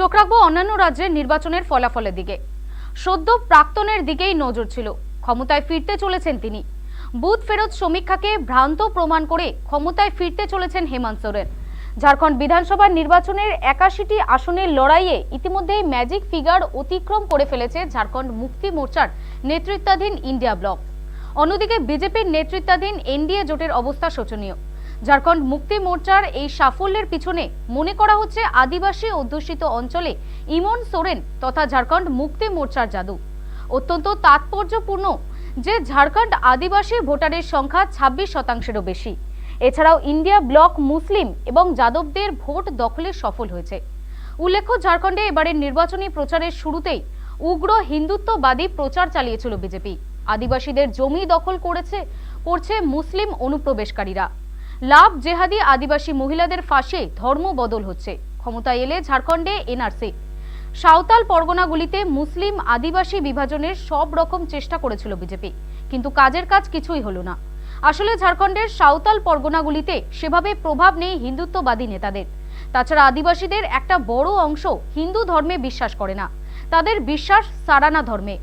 চোখ রাখব অন্যান্য রাজ্যের নির্বাচনের ফলাফলের দিকে। সদ্য প্রাক্তনের দিকেই নজর ছিল। ক্ষমতায় ফিরতে চলেছেন তিনি। বুথ ফেরত সমীক্ষাকে ভ্রান্ত প্রমাণ করে ক্ষমতায় ফিরতে চলেছেন হেমন্ত সোরেন। ঝাড়খণ্ড বিধানসভার নির্বাচনের একাশিটি আসনের লড়াইয়ে ইতিমধ্যেই ম্যাজিক ফিগার অতিক্রম করে ফেলেছে ঝাড়খণ্ড মুক্তি মোর্চার নেতৃত্বাধীন ইন্ডিয়া ব্লক। অন্যদিকে বিজেপির নেতৃত্বাধীন এনডিএ জোটের অবস্থা শোচনীয়। ঝাড়খণ্ড মুক্তি মোর্চার এই সাফল্যের পিছনে মনে করা হচ্ছে আদিবাসী অধ্যুষিত অঞ্চলে ইমন সোরেন তথা ঝাড়খণ্ড মুক্তি মোর্চার জাদু। অত্যন্ত তাৎপর্যপূর্ণ যে ঝাড়খণ্ড আদিবাসী ভোটারের সংখ্যা ছাব্বিশ শতাংশেরও বেশি। এছাড়াও ইন্ডিয়া ব্লক মুসলিম এবং যাদবদের ভোট দখলে সফল হয়েছে। উল্লেখ্য, ঝাড়খণ্ডে এবারের নির্বাচনী প্রচারের শুরুতেই উগ্র হিন্দুত্ববাদী প্রচার চালিয়েছিল বিজেপি। আদিবাসীদের জমি দখল করেছে, করছে মুসলিম অনুপ্রবেশকারীরা। লাভ জেহাদি আদিবাসী মহিলাদের ফাঁসে ধর্ম বদল হচ্ছে। ক্ষমতায় এলে ঝাড়খণ্ডে এনআরসি। সাঁওতাল পরগনাগুলিতে মুসলিম আদিবাসী বিভাজনের সব রকম চেষ্টা করেছিল বিজেপি। কিন্তু কাজের কাজ কিছুই হলো না। আসলে ঝাড়খণ্ডের সাঁওতাল পরগনাগুলিতে সেভাবে প্রভাব নেই হিন্দুত্ববাদী নেতাদের। তাছাড়া আদিবাসীদের একটা বড় অংশ হিন্দু ধর্মে বিশ্বাস করে না। তাদের বিশ্বাস সারানা ধর্মে।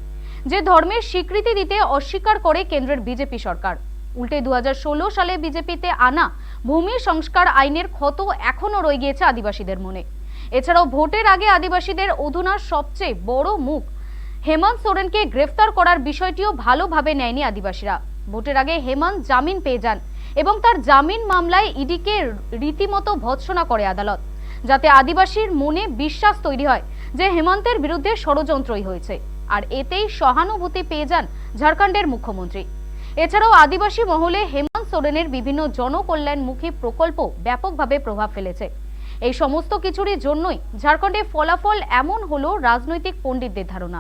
যে ধর্মের স্বীকৃতি দিতে অস্বীকার করে কেন্দ্রের বিজেপি সরকার। উল্টে দু হাজার ষোলো সালে বিজেপিতে আনা ভূমি সংস্কার আইনের ক্ষত এখনও রয়ে গিয়েছে আদিবাসীদের মনে। এছাড়াও ভোটের আগে আদিবাসীদের অধুনা সবচেয়ে বড় মুখ হেমন্ত সোরেনকে গ্রেফতার করার বিষয়টিও ভালোভাবে নেয়নি আদিবাসীরা। ভোটের আগে হেমন্ত জামিন পেয়ে যান এবং তার জামিন মামলায় ইডিকে রীতিমতো ভৎসনা করে আদালত, যাতে আদিবাসীর মনে বিশ্বাস তৈরি হয় যে হেমন্তের বিরুদ্ধে ষড়যন্ত্রই হয়েছে। আর এতেই সহানুভূতি পেয়ে যান ঝাড়খণ্ডের মুখ্যমন্ত্রী। এছাড়াও আদিবাসী মহলে হেমন্ত সোরেনের বিভিন্ন জনকল্যাণমুখী প্রকল্প ব্যাপকভাবে প্রভাব ফেলেছে। এই সমস্ত কিছুরই জন্যই ঝাড়খণ্ডে ফলাফল এমন হলো রাজনৈতিক পণ্ডিতদের ধারণা।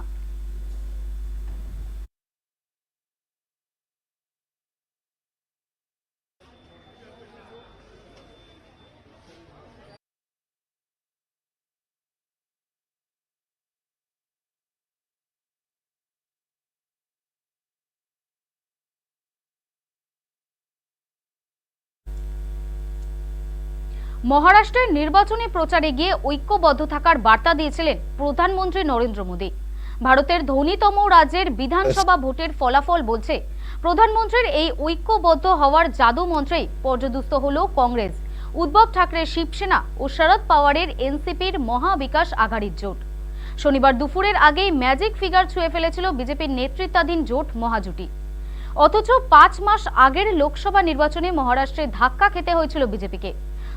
মহারাষ্ট্রের নির্বাচনী প্রচারে গিয়ে ঐক্যবদ্ধ থাকার বার্তা দিয়েছিলেন প্রধানমন্ত্রী নরেন্দ্র মোদী। ভারতের ধনীতম রাজ্যের বিধানসভা ভোটের ফলাফল বলছে প্রধানমন্ত্রীর এই ঐক্যবদ্ধ হওয়ার জাদু মন্ত্রেই পর্যদুস্ত হল কংগ্রেস। উদ্ধব ঠাকরের শিবসেনা ও শরদ পাওয়ারের এনসিপির মহাবিকাশ আঘাড়ির জোট। শনিবার দুপুরের আগেই ম্যাজিক ফিগার ছুঁয়ে ফেলেছিল বিজেপির নেতৃত্বাধীন জোট মহাজুটি। অথচ পাঁচ মাস আগের লোকসভা নির্বাচনে মহারাষ্ট্রে ধাক্কা খেতে হয়েছিল বিজেপিকে।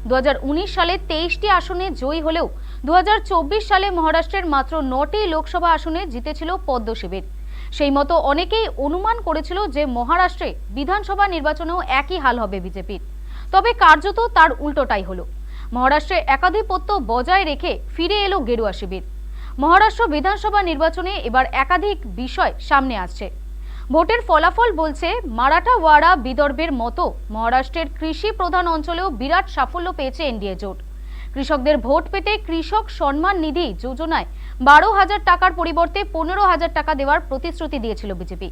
দু হাজার উনিশ সালে তেইশটি আসনে জয়ী হলেও দু হাজার চব্বিশ সালে মহারাষ্ট্রের মাত্র নটি লোকসভা আসনে জিতেছিল পদ্ম শিবির। সেই মতো অনেকেই অনুমান করেছিল যে মহারাষ্ট্রে বিধানসভা নির্বাচনেও একই হাল হবে বিজেপির। তবে কার্যত তার উল্টোটাই হলো। মহারাষ্ট্রে একাধিপত্য বজায় রেখে ফিরে এলো গেরুয়া শিবির। মহারাষ্ট্র বিধানসভা নির্বাচনে এবার একাধিক বিষয় সামনে আসছে। ভোটের ফলাফল বলছে মারাঠাওয়াড়া বিদর্ভের মতো মহারাষ্ট্রের কৃষি প্রধান অঞ্চলেও বিরাট সাফল্য পেয়েছে এনডিএ জোট। কৃষকদের ভোট পেতে কৃষক সম্মান নিধি যোজনায় বারো হাজার টাকার পরিবর্তে পনেরো হাজার টাকা দেওয়ার প্রতিশ্রুতি দিয়েছিল বিজেপি।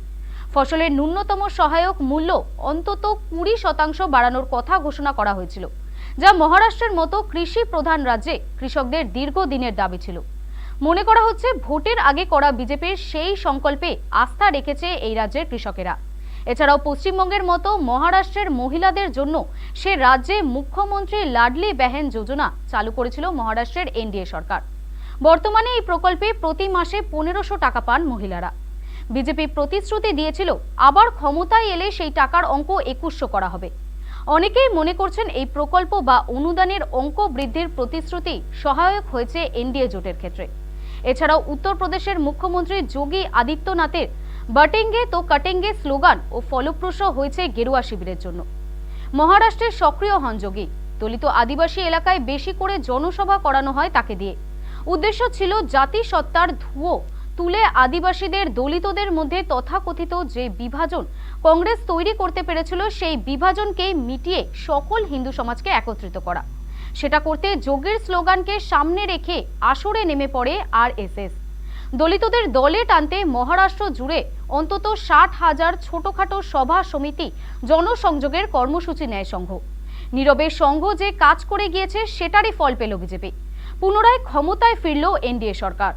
ফসলের ন্যূনতম সহায়ক মূল্য অন্তত কুড়ি শতাংশ বাড়ানোর কথা ঘোষণা করা হয়েছিল, যা মহারাষ্ট্রের মতো কৃষি প্রধান রাজ্যে কৃষকদের দীর্ঘদিনের দাবি ছিল। মনে করা হচ্ছে ভোটের আগে করা বিজেপির সেই সংকল্পে আস্থা রেখেছে এই রাজ্যের কৃষকেরা। এছাড়াও পশ্চিমবঙ্গের মতো মহারাষ্ট্রের মহিলাদের জন্য সে রাজ্যে মুখ্যমন্ত্রী লাডলি বেহেন যোজনা চালু করেছিল মহারাষ্ট্রের এনডিএ সরকার। বর্তমানে এই প্রকল্পে প্রতি মাসে পনেরোশো টাকা পান মহিলারা। বিজেপি প্রতিশ্রুতি দিয়েছিল, আবার ক্ষমতায় এলে সেই টাকার অঙ্ক একুশশো করা হবে। অনেকেই মনে করছেন এই প্রকল্প বা অনুদানের অঙ্ক বৃদ্ধির প্রতিশ্রুতি সহায়ক হয়েছে এনডিএ জোটের ক্ষেত্রে। এছাড়াও উত্তরপ্রদেশের মুখ্যমন্ত্রী যোগী আদিত্যনাথের বাটেঙ্গে তো কাটেঙ্গে স্লোগান ও ফলপ্রসূ হয়েছে গেরুয়া শিবিরের জন্য। মহারাষ্ট্রে সক্রিয় হন যোগী। দলিত আদিবাসী এলাকায় বেশি করে জনসভা করানো হয় তাকে দিয়ে। উদ্দেশ্য ছিল জাতিসত্তার ধুয়ো তুলে আদিবাসীদের দলিতদের মধ্যে তথাকথিত যে বিভাজন কংগ্রেস তৈরি করতে পেরেছিল সেই বিভাজনকেই মিটিয়ে সকল হিন্দু সমাজকে একত্রিত করা। সেটা করতে যোগের স্লোগানকে সামনে রেখে আসরে নেমে পড়ে আর দলিতদের দলে টানতে মহারাষ্ট্র জুড়ে অন্তত ষাট হাজার ছোটখাটো সভা সমিতি জনসংযোগের কর্মসূচি নেয় সংঘ। নীরবে সংঘ যে কাজ করে গিয়েছে, সেটারই ফল পেল বিজেপি। পুনরায় ক্ষমতায় ফিরল এনডিএ সরকার।